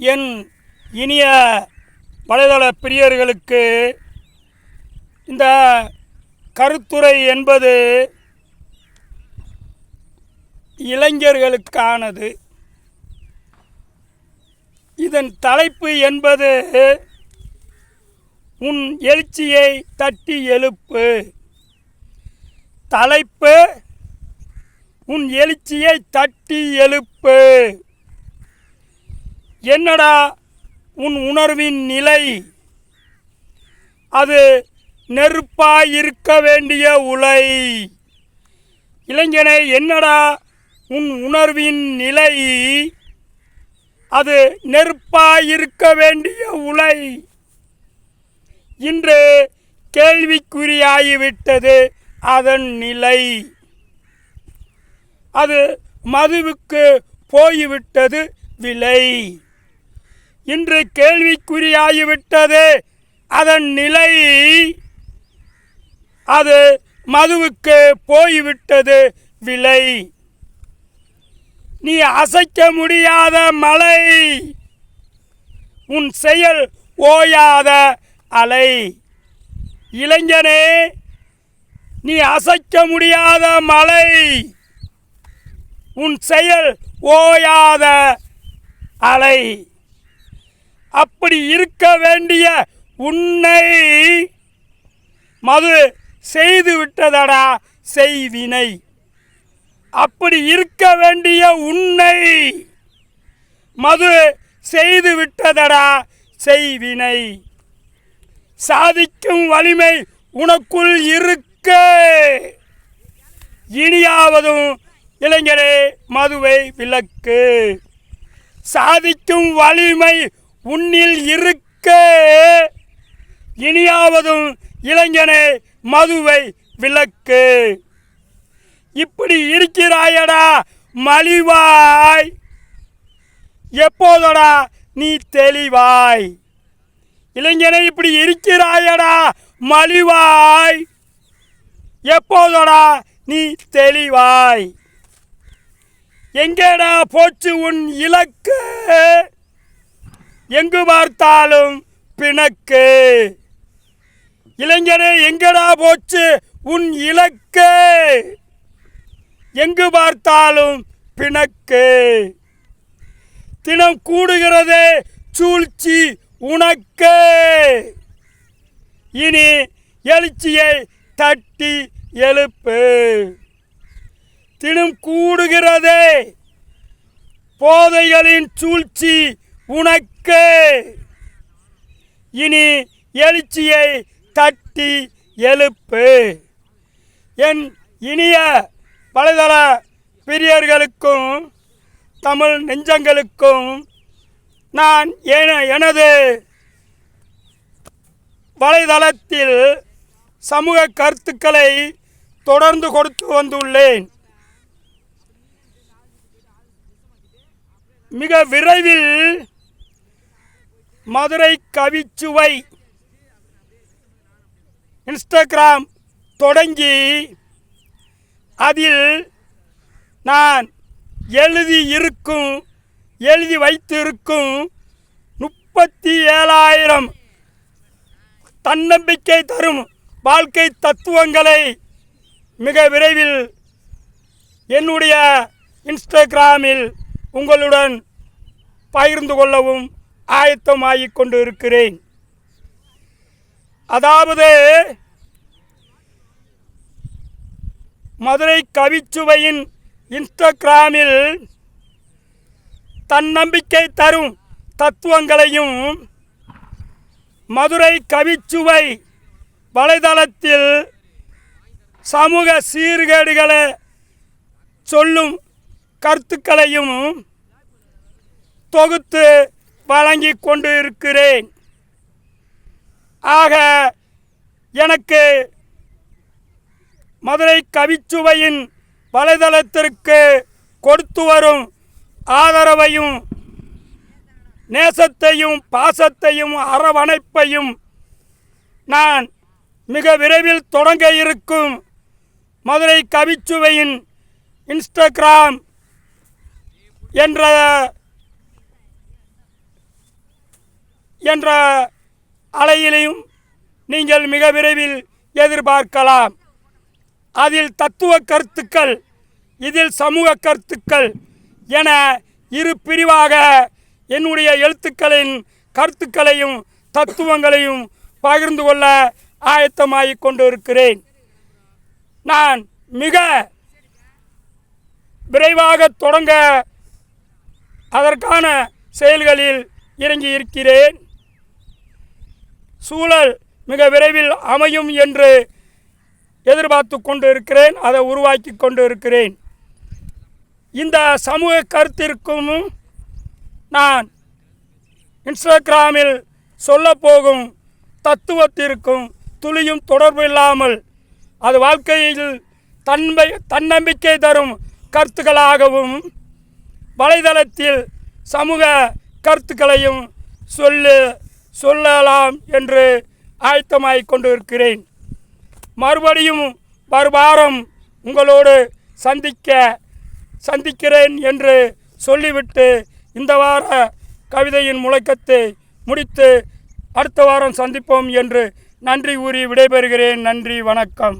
என் இனிய வலைதள பிரியர்களுக்கு இந்த கருத்துரை என்பது இளைஞர்களுக்கானது. இதன் தலைப்பு என்பது உன் எழுச்சியை தட்டி எழுப்பு. தலைப்பு உன் எழுச்சியை தட்டி எழுப்பு. என்னடா உன் உணர்வின் நிலை? அது நெருப்பாய் இருக்க வேண்டிய உலை. இளைஞனே என்னடா உன் உணர்வின் நிலை? அது நெருப்பாய் இருக்க வேண்டிய உலை. இன்று கேள்விக்குறியாகிவிட்டது அதன் நிலை. அது மதுவுக்கு போய்விட்டது விலை. இன்று கேள்விக்குறியாகிவிட்டது. அதன் நிலை அது மதுவுக்கு போய்விட்டது விலை. நீ அசைக்க முடியாத மலை. உன் செயல் ஓயாத அலை. இளைஞனே நீ அசைக்க முடியாத மலை. உன் செயல் ஓயாத அலை. அப்படி இருக்க வேண்டிய உன்னை மது செய்து விட்டதடா செய்வினை. அப்படி இருக்க வேண்டிய உன்னை மது செய்து விட்டதடா செய்வினை. சாதிக்கும் வலிமை உனக்குள் இருக்க. இனியாவதும் இளைஞரே மதுவை விலக்கு. சாதிக்கும் வலிமை உன்னில் இருக்க இனியாவதும் இளைஞனே மதுவை விளக்கு. இப்படி இருக்கிறாயடா மலிவாய். எப்போதடா நீ தெளிவாய்? இளைஞனை இப்படி இருக்கிறாயடா மலிவாய். எப்போதடா நீ தெளிவாய்? எங்கேடா போச்சு உன் இலக்கு? எங்கு பார்த்தாலும் பிணக்கு. இளைஞரே எங்கடா போச்சு உன் இலக்கு? எங்கு பார்த்தாலும் பிணக்கு. தினம் கூடுகிறதே சூழ்ச்சி உனக்கு. இனி எழுச்சியை தட்டி எழுப்பு. தினம் கூடுகிறதே போதைகளின் சூழ்ச்சி உனக்கு. இனி எழுச்சியை தட்டி எழுப்பு. என் இனிய வலைதள பிரியர்களுக்கும் தமிழ் நெஞ்சங்களுக்கும் நான் என- எனது வலைதளத்தில் சமூக கருத்துக்களை தொடர்ந்து கொடுத்து வந்துள்ளேன். மிக விரைவில் மதுரை கவிச்சுவை. இன்ஸ்டாகிராம் தொடங்கி அதில் நான் எழுதி இருக்கும் எழுதி வைத்திருக்கும் முப்பத்தி ஏழாயிரம் தன்னம்பிக்கை தரும் வாழ்க்கை தத்துவங்களை மிக விரைவில் என்னுடைய இன்ஸ்டாகிராமில் உங்களுடன் பகிர்ந்து கொள்ளவும் ஆயத்தமாகிக் கொண்டு இருக்கிறேன் அதாவது மதுரை கவிச்சுவையின் இன்ஸ்டாகிராமில் தன்னம்பிக்கை தரும் தத்துவங்களையும் மதுரை கவிச்சுவை வலைதளத்தில் சமூக சீர்கேடுகளை சொல்லும் கருத்துக்களையும் தொகுத்து வழங்கி கொண்டு இருக்கிறேன் ஆக எனக்கு மதுரை கவிச்சுவையின் வலைதளத்திற்கு கொடுத்து வரும் ஆதரவையும் நேசத்தையும் பாசத்தையும் அரவணைப்பையும் நான் மிக விரைவில் தொடங்க இருக்கும் மதுரை கவிச்சுவையின் இன்ஸ்டாகிராம் என்ற என்ற அலையிலையும் நீங்கள் மிக விரைவில் எதிர்பார்க்கலாம். அதில் தத்துவ கருத்துக்கள் இதில் சமூக கருத்துக்கள் என இரு பிரிவாக என்னுடைய எழுத்துக்களின் கருத்துக்களையும் தத்துவங்களையும் பகிர்ந்து கொள்ள ஆயத்தமாகிக் கொண்டிருக்கிறேன். நான் மிக விரைவாக தொடங்க அதற்கான செயல்களில் இறங்கி இருக்கிறேன் சூழல் மிக விரைவில் அமையும் என்று எதிர்பார்த்து கொண்டு இருக்கிறேன் அதை உருவாக்கி கொண்டு இருக்கிறேன் இந்த சமூக கருத்திற்கும் நான் இன்ஸ்டாகிராமில் சொல்லப்போகும் தத்துவத்திற்கும் துளியும் தொடர்பு இல்லாமல் அது வாழ்க்கையில் தன்மை தன்னம்பிக்கை தரும் கருத்துக்களாகவும் வலைதளத்தில் சமூக கருத்துக்களையும் சொல்லு சொல்லலாம் என்று ஆயத்தமாய் கொண்டிருக்கிறேன். மறுபடியும் வருவாரம் உங்களோடு சந்திக்க சந்திக்கிறேன் என்று சொல்லிவிட்டு இந்த வார கவிதையின் முழக்கத்தை முடித்து அடுத்த வாரம் சந்திப்போம் என்று நன்றி கூறி விடைபெறுகிறேன். நன்றி வணக்கம்.